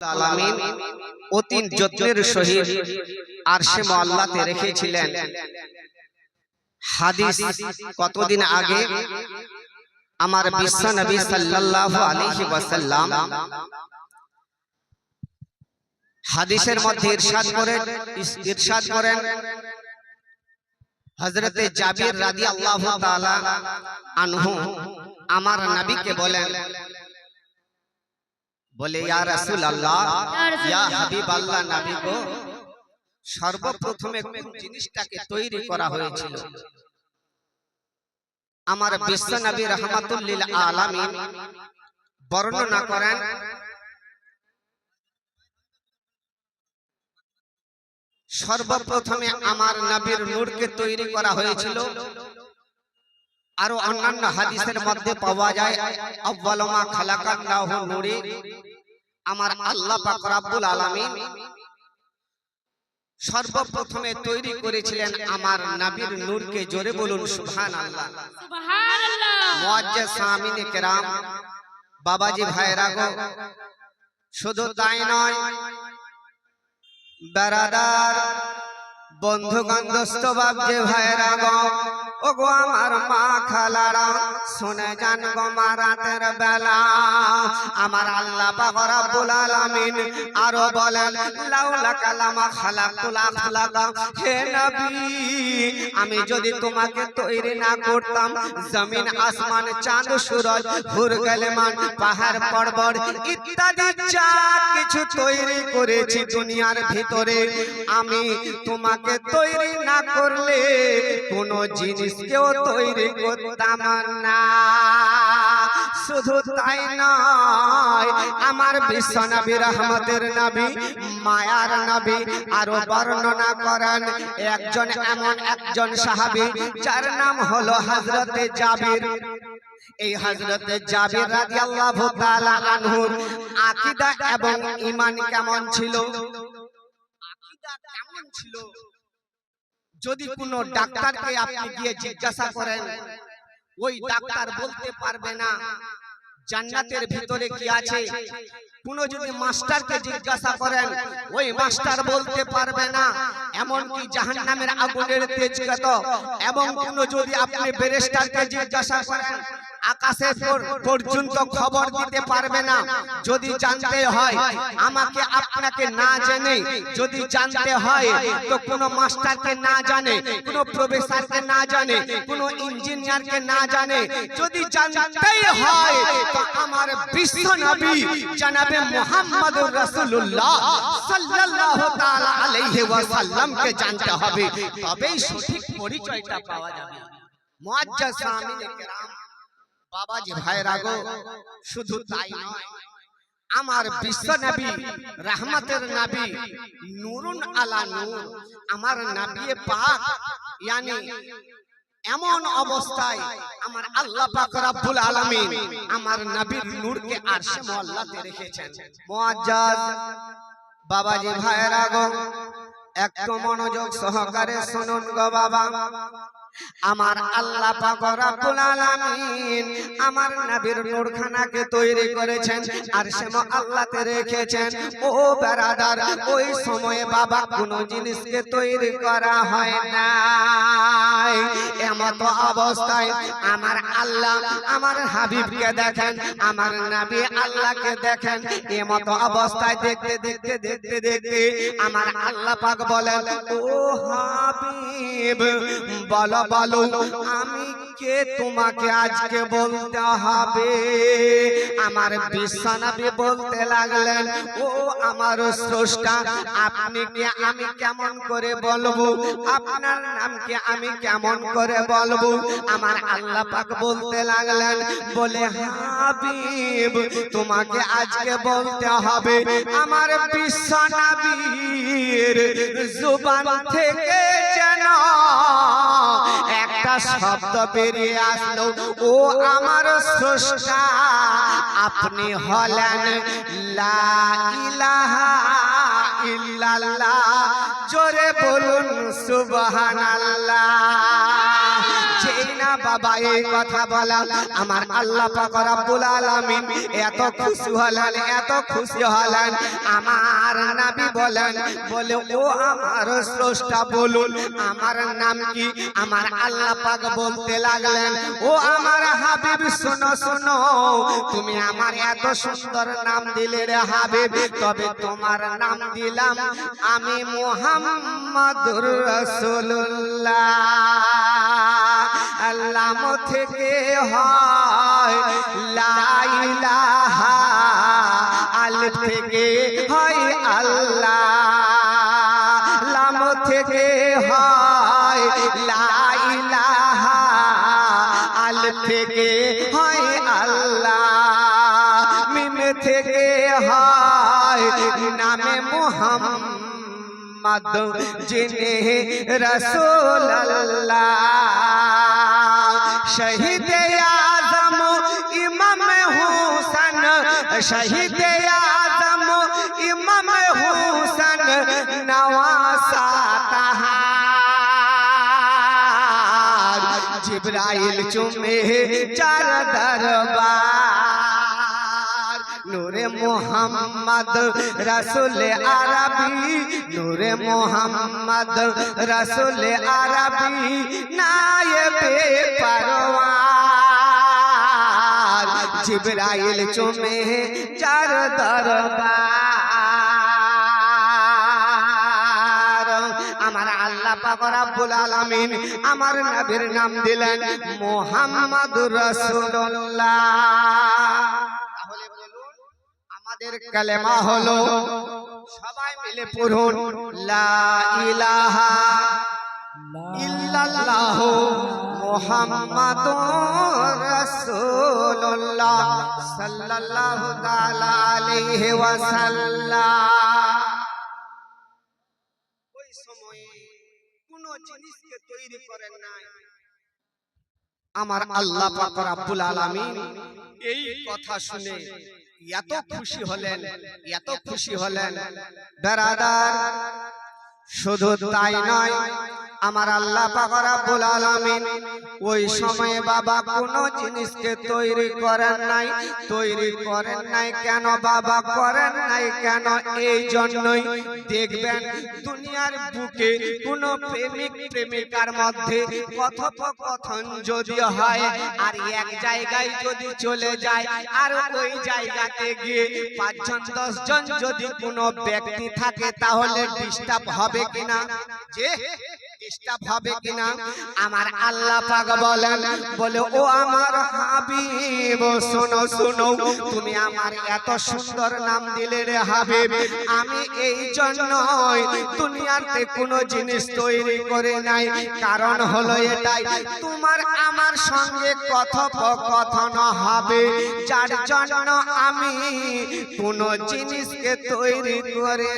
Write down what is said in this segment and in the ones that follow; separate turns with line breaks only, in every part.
আলামিন অতি যত্নের সহিত আরশে মোয়াল্লাতে রেখেছিলেন। হাদিস কতদিন আগে আমার বিশ্ব নবী সাল্লাল্লাহু আলাইহি ওয়াসাল্লাম হাদিসের মধ্যে ইরশাদ করেন ইরশাদ করেন। হযরতে জাবির রাদিয়াল্লাহু তাআলা আনহু আমার নবীকে বলেন বলে ইয়া রাসূল আল্লাহ ইয়া হাবিব আল্লাহ নবী গো সর্বপ্রথমে কোন জিনিসটাকে তৈরি করা হয়েছিল? আমার বিশ্ব নবী রহমাতুল্লিল আলামিন বর্ণনা করেন সর্বপ্রথমে আমার নবীর নূরকে তৈরি করা হয়েছিল। আরও অন্যান্য হাদিসের মধ্যে পাওয়া যায় আব্বালমা খালাকাল্লাহু নূরে আমার আল্লাহ পাক রব্বুল আলামিন সর্বপ্রথমে তৈরি করেছিলেন আমার নবীর নূরকে জোরে বলুন সুবহানাল্লাহ।
সুবহানাল্লাহ।
মুআজ্জাজ সামিনে কেরাম। বাবাজি ভাইরা গো শুধু তাই নয় বেড়াদার বন্ধুগণ দোস্ত বাবজে ভাইরা গো ও গো আমার মা খালারা, শুনে যান গো মা রাতের বেলা। আমার আল্লাহ পাক রব্বুল আলামিন আরও বলেন, লাউলা কালামা খালাকুল আখলাকা। হে নবী, আমি যদি তোমাকে তৈরি না করতাম, জমিন, আসমান, চাঁদ, সূরজ হুর গেলেমান, পাহাড়, পর্বত ইত্যাদি যা কিছু তৈরি করেছি দুনিয়ার ভিতরে, আমি তোমাকে তৈরি না করলে কোনো জিনিসকেও তৈরি করতাম না। শুধু তাই নয়, আমার বিশ্ব নবী রহমতের নবী, মায়ার নবী, আরও বর্ণনা করেন। একজন এমন একজন সাহাবী, যার নাম হলো হযরতে জাবির। এই হযরতে জাবির রাদিয়াল্লাহু তাআলা আনহুর আকীদা এবং ঈমান কেমন ছিল? আকীদা কেমন ছিল? যদি কোনো ডাক্তারকে আপনি গিয়ে জিজ্ঞাসা করেন ওই ডাক্তার বলতে পারবে না। জান্নাতের ভিতরে কি আছে? কোন যদি মাস্টারকে জিজ্ঞাসা করেন ওই মাস্টার বলতে পারবে না। এমন কি জাহান্নামের আগুনের তেজ কত এবং কোন যদি আপনি বেরেস্টারকে জিজ্ঞাসা করেন পর- পর্যন্ত খবর দিতে পারবে না। যদি জানতে হয় আমাকে আপনাকে না জেনে। যদি জানতে হয় তো কোনো মাস্টারকে না জানে কোনো প্রফেসরকে না জানে। কোনো ইঞ্জিনিয়ারকে না জানে। যদি জানতেই হয় তো আমার বিশ্ব নবী জনাবে মুহাম্মদুর রাসূলুল্লাহ। সাল্লাল্লাহু তাআলা আলাইহি ওয়াসাল্লামকে জানতে হবে। তবেই সঠিক পরিচয়টা পাওয়া যাবে। মুআজ্জাজ সামিনে কেরাম বাবাজি ভাইরা গো শুধু তাই নয়। আমার বিশ্ব নবী রহমতের নবী নূরুন আলা নূর। আমার নবী পাক ইয়ানি এমন অবস্থায় আমার আল্লাহ পাক রব্বুল আলামিন আমার নবীর নূরকে আরশে মোয়াল্লাতে রেখেছেন। মুআজ্জাজ বাবাজি ভাইরা গো একটু মনোযোগ সহকারে শুনুন গো বাবা। আমার আল্লাহ পাক রব্বুল আলামিন আমার নবীর নূরখানাকে তৈরি করেছেন, আর সে আল্লাহতে রেখেছেন। ও বেরাদার, ওই সময়ে বাবা কোনো জিনিসকে তৈরি করা হয় না এমত অবস্থায় আমার আল্লাহ আমার হাবিবকে দেখেন, আমার নবী আল্লাহকে দেখেন। এমত অবস্থায় দেখতে দেখতে দেখতে দেখতে আমার আল্লাহ পাক বলেন, ও হাবিব, বলো বলো, আমি কে? তোমাকে আজকে বলতে হবে। আমার বিশ্বনবী বলতে লাগলেন, ও আমার স্রষ্টা, আপনি কে? আমি কেমন করে বলব? আপনার নামকে আমি কেমন করে বলব? আমার আল্লাহ পাক বলতে লাগলেন, বলে, হাবিব, তোমাকে আজকে বলতে হবে, আমার বিশ্বনবীর জুবান থেকে যেন একটা শব্দ বেরিয়ে আসলো ও আমার স্রষ্টা আপনি হলেন লা ইলাহা ইল্লাল্লাহ। জোরে বলুন সুবহানাল্লাহ। আমার এত খুশি হলেন, এত খুশি হলেন। আমার ও আমার নাম কি? আমার আল্লাহ পাক বলতে লাগলেন, ও আমার হাবিব, শোনো শোনো, তুমি আমার এত সুন্দর নাম দিলে রে হাবিব, তবে তোমার নাম দিলাম আমি মুহাম্মাদুর রাসূলুল্লাহ। আল্লাহ থেকে হয়, লা ইলাহা আলিফ থেকে হয় আল্লাহ। লাম থেকে হয়, লা ইলাহা আলিফ থেকে হয় আল্লাহ। মিম থেকে হয় নামে মুহাম্মদ জিনে রসুল শহীদ शहीद आजम इमाम हुसन। शहीद आजम इमाम हुसन। नवासा जिब्राइल चुमे चार दरबार। নূরে মোহাম্মদ রসুল আরবি, নূরে মোহাম্মদ রসুল আরবি, নায়েবে পরওয়ার। জিব্রাইল চুমে চার দরবার। আমার আল্লাহ পাক রব্বুল আলামিন আমার নবীর নাম দিলেন মুহাম্মাদুর রাসূলুল্লাহ। আমাদের কালেমা হলো, সবাই মিলে পড়ুন ইল্লাল্লাহ মুহাম্মাদুর তৈরি করেন আমার আল্লাহ পাক রব্বুল আলামিন এই কথা শুনে এত খুশি হলেন এত খুশি হলেন। বেড়াদার শুধু তাই নয় আমার আল্লাহ আলামিন ওই সময়ে বাবা কোন জিনিসকে তৈরি করেন নাই। তৈরি করেন নাই কেন? বাবা করেন নাই কেন? এই জন্যই দেখবেন দুনিয়ার বুকে কোন প্রেমিক, প্রেমিকার মধ্যে কথোপকথন যদি হয় আর এক জায়গায় যদি চলে যায় আর ওই জায়গাতে গিয়ে পাঁচজন, দশজন যদি কোনো ব্যক্তি থাকে তাহলে ডিস্টার্ব হবে কিনা? যে ডিস্টার্ব হবে কিনা? আমার আল্লাহ পাক বলেন বলে ও আমার হাবিব শোনো শোনো তুমি আমার এত সুন্দর নাম দিলে রে হাবিব আমি এই জন্যই দুনিয়াতে কোনো জিনিস তৈরি করে নাই। কারণ হলো এটাই তোমার আমার সঙ্গে কথোপকথন হবে। যার জন্য আমি কোনো জিনিসকে তৈরি করে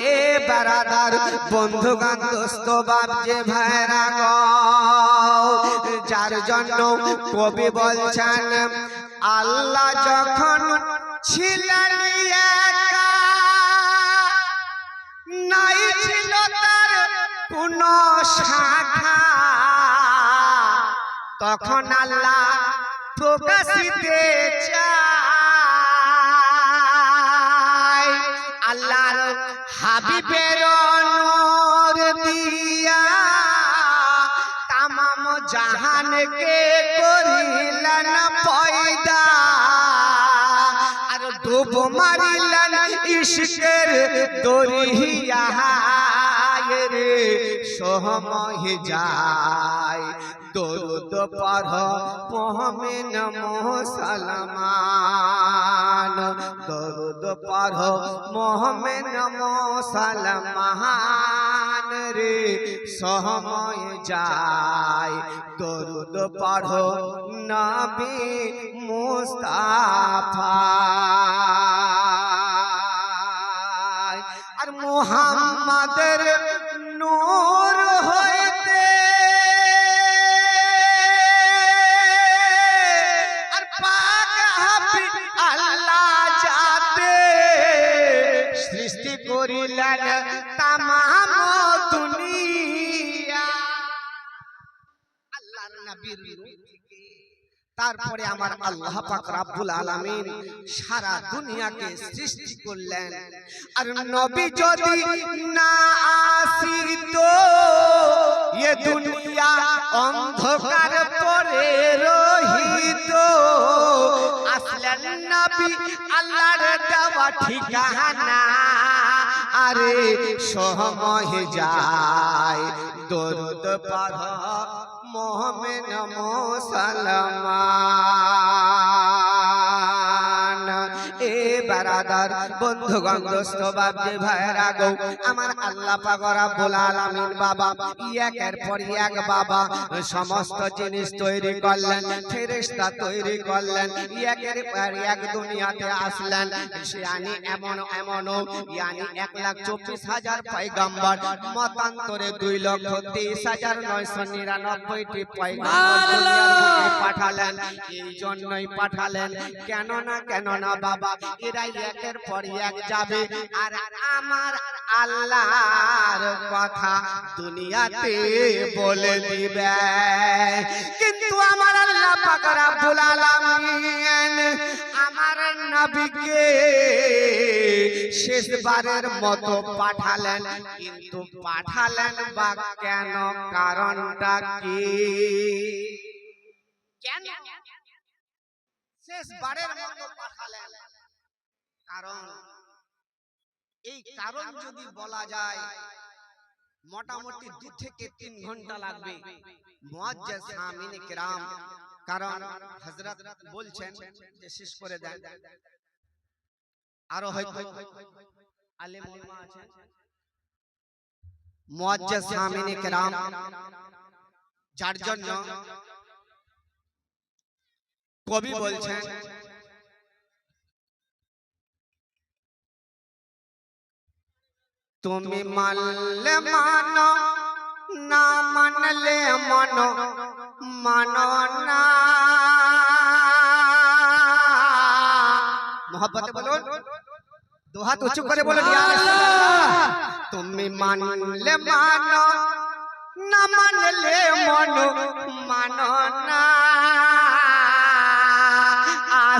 এ বারাদার বন্ধুগান দোস্ত বাপ যে ভাইরা গো, যার জন্য কবি বলছেন, আল্লাহ যখন ছিলেন নাই ছিল তার কোন শাখা। তখন আল্লাহ প্রকাশিতে চায়। আল্লাহর হাবিবের নূর দিয়া তামাম জাহানকে করিলেন পয়দা আর ডুব মারিলেন ইশকের দরিয়া রে সোহময় যায়। দরুদ পড় মোহামেন মুসলমান দরুদ পড় মোহামেন মুসলমান রে সোহময় যায়। দরুদ পড়, নবী মুস্তাফা। আর মুহাম্মাদের নূর তারপরে আমার আল্লাহ পাক রাব্বুল আলামিন সারা দুনিয়াকে সৃষ্টি করলেন। আর নবী যদি না আসিত, এ দুনিয়া অন্ধকার পরে রহিত। আসলেন নবী আল্লাহর দেওয়া ঠিকানা। আরে সময় যায়, দরুদ পার মোহামেন মুসলমান এ বারাদার। বন্ধুগণ দোস্ত বাপজি ভাইরা গো আমার আল্লাহ পাক রব্বুল আলামিন বাবা একের পর এক বাবা সমস্ত জিনিস তৈরি করলেন ফেরেশতা তৈরি করলেন একের পর এক দুনিয়াতে আসলেন। ইয়ানি এমন এমন ইয়ানি এক লাখ চব্বিশ হাজার পয়গাম্বর মতান্তরে দুই লক্ষ তেইশ হাজার নয়শো নিরানব্বইটি পয়গাম্বর পাঠালেন। এই জন্যই পাঠালেন। কেন না কেন না বাবা এরাই একের পর এক যাবে। আর আমার আল্লাহর কথা দুনিয়াতে বলে দিবে। কিন্তু আমার আল্লাহ পাক রব্বুল আলামিন আমার নবীকে শেষবারের মতো পাঠালেন। কিন্তু পাঠালেন বা কেন? কারণটা কি? কেন? শেষবারের মতো পাঠালেন। কারণ এই কারণ যদি বলা যায় মোটামুটি দু থেকে তিন ঘণ্টা লাগবে। কারণ হযরত বলছেন যে শেষ করে দেন। আরও হয়তো আলেম আছেন। মুআজ্জাজ সামিনে কিরাম যার জন্য কবি বলছেন তুমি মানলে মানো না মানলে মানো মানো না মোহাব্বতে বলুন দু হাত উঁচু করে রাসূলুল্লাহ তুমি মানলে মানো না মানলে মানো মানো না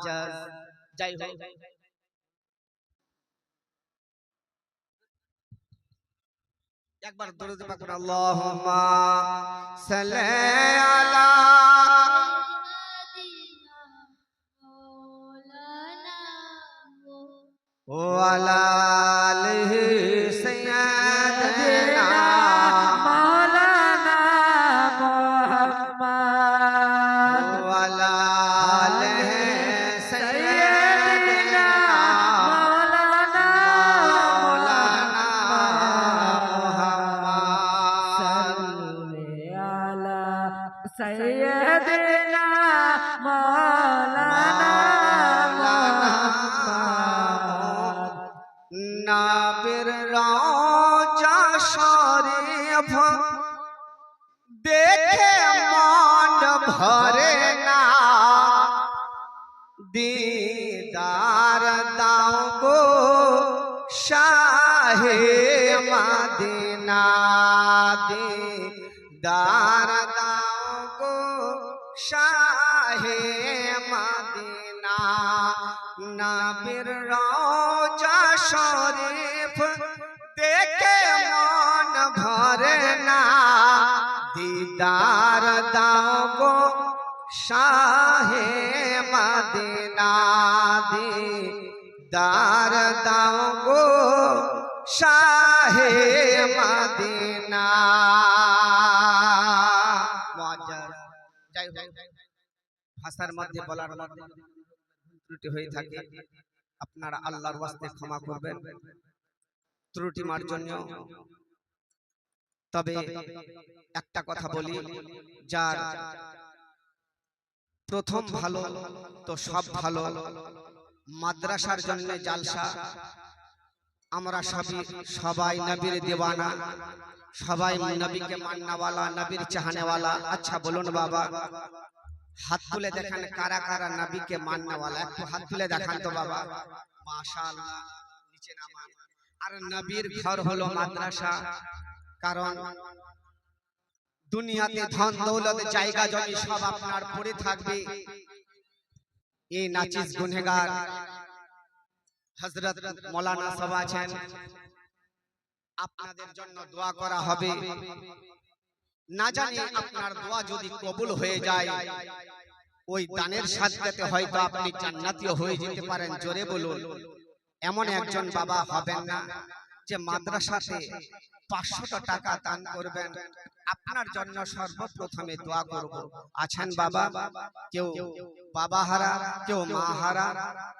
মুআজ্জাজ যাই হোক। একবার দরুদ পাক করুন আল্লাহুম্মা সাল্লি আলা ওয়ালা আলিহি
মাওলানা মুহাম্মদ
নাবির রাজা শরীফ দেখে মন ভরে না। দিদার দাও গো শাহে মদিনা। দিদার শাহে মদিনা, নাবির রাজা শরীফ দেখে মন ভরে না। দিদার দাও শাহে মদিনা, দিদার দাও শাহে মদিনা। যাই হোক ভাষার মধ্যে বলার মধ্যে ত্রুটি হয়ে থাকে। আপনারা আল্লাহর ওয়াস্তে ক্ষমা করবেন। ত্রুটি মার্জন্য। তবে একটা কথা বলি, যার প্রথম ভালো তো সব ভালো। মাদ্রাসার জন্য জালসা। আমরা সবই, সবাই নবীর দেওয়ানা। সবাই নবীকে মান্নাওয়ালা নবীর চাহানেওয়ালা। আচ্ছা বলুন বাবা। হাত তুলে দেখেন কারা কারা নবীকে মান্নাওয়ালা। একটু হাত তুলে দেখান তো বাবা। মাশাআল্লাহ নিচে নামান। আর নবীর ঘর হলো মাদ্রাসা। কারণ দুনিয়াতে ধন দৌলত জায়গা জমি সব আপনার পড়ে থাকবে। এই নাচিস গুনেগার হজরত মৌলানা সব আছেন। আপনাদের জন্য দোয়া করা হবে। না জানি আপনার দোয়া যদি কবুল হয়ে যায় ওই দানের সাথে হয়তো আপনি জান্নাতীয় হয়ে যেতে পারেন। জোরে বলুন। এমন একজন বাবা হবেন না। যে মাদ্রাসাতে পাঁচশোটা টাকা দান করবেন। আপনার জন্য সর্বপ্রথমে দোয়া করব। আছেন বাবা? কেউ বাবা হারা? কেউ মা হারা?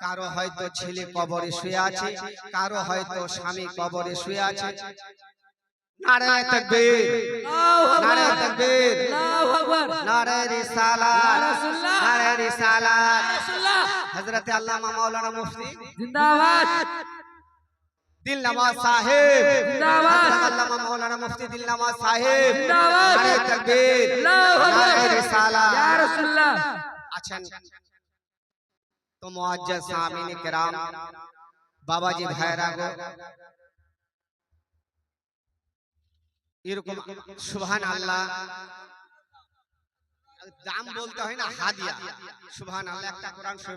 কারও হয়তো ছেলে কবরে শুয়ে আছে কারও হয়তো স্বামী কবরে শুয়ে আছে। নারায় তাকবীর। নারায় তাকবীর। নারায় রিসালাত।
রাসূলুল্লাহ।
নারায় রিসালাত।
রাসূলুল্লাহ।
হযরত আল্লামা মাওলানা মুফতি।
জিন্দাবাদ।
দিল নওয়াজ সাহেব
জিন্দাবাদ।
হযরত আল্লামা মাওলানা মুফতি দিল নওয়াজ সাহেব
জিন্দাবাদ।
নারায় তাকবীর
আল্লাহু আকবার
নারায় রিসালাত
ইয়া রাসূলুল্লাহ
আছেন তো মুআজ্জাজ সামিনে کرام বাবাজি ভাইরা গো এরকম সুবহান আল্লাহ দাম বলতে হয় না হাদিয়া সুবহান আল্লাহ একটা কোরআন শরীফ